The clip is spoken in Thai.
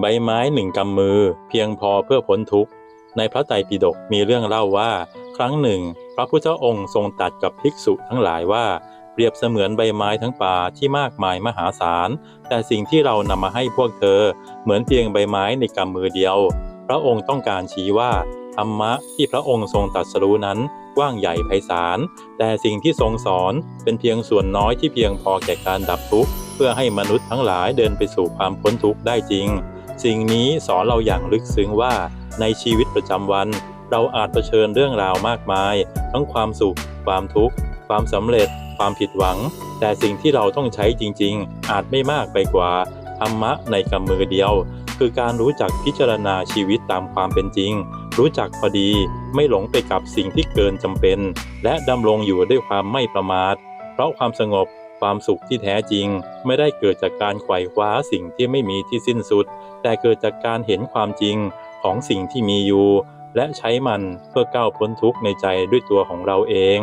ใบไม้หนึ่งกำมือเพียงพอเพื่อพ้นทุกข์ ในพระไตรปิฎกมีเรื่องเล่าว่า ครั้งหนึ่ง พระพุทธองค์ทรงตรัสกับภิกษุทั้งหลายว่า เปรียบเสมือนใบไม้ทั้งป่าที่มากมายมหาศาล แต่สิ่งที่เรานำมาให้พวกเธอ เหมือนเพียงใบไม้ในกำมือเดียว พระองค์ต้องการชี้ว่าธรรมะที่พระองค์ทรงตรัสรู้นั้นกว้างใหญ่ไพศาล แต่สิ่งที่ทรงสอนเป็นเพียงส่วนน้อยที่เพียงพอแก่การดับทุกข์เพื่อให้มนุษย์ทั้งหลายเดินไปสู่ความพ้นทุกข์ได้จริง สิ่งนี้สอนเราอย่างลึกซึ้งว่าในชีวิตประจำวัน เราอาจเผชิญเรื่องราวมากมาย ทั้งความสุข ความทุกข์ ความสำเร็จ ความผิดหวัง แต่สิ่งที่เราต้องใช้จริง ๆ อาจไม่มากไปกว่าธรรมะในกำมือเดียว คือการรู้จักพิจารณาชีวิตตามความเป็นจริง รู้จักพอดีไม่หลงไปกับสิ่งที่เกินจำเป็น และดำรงอยู่ด้วยความไม่ประมาท เพราะความสงบ ความสุขที่แท้จริง ไม่ได้เกิดจากการไขว่คว้าสิ่งที่ไม่มีที่สิ้นสุด แต่เกิดจากการเห็นความจริงของสิ่งที่มีอยู่ และใช้มันเพื่อก้าวพ้นทุกข์ในใจด้วยตัวของเราเอง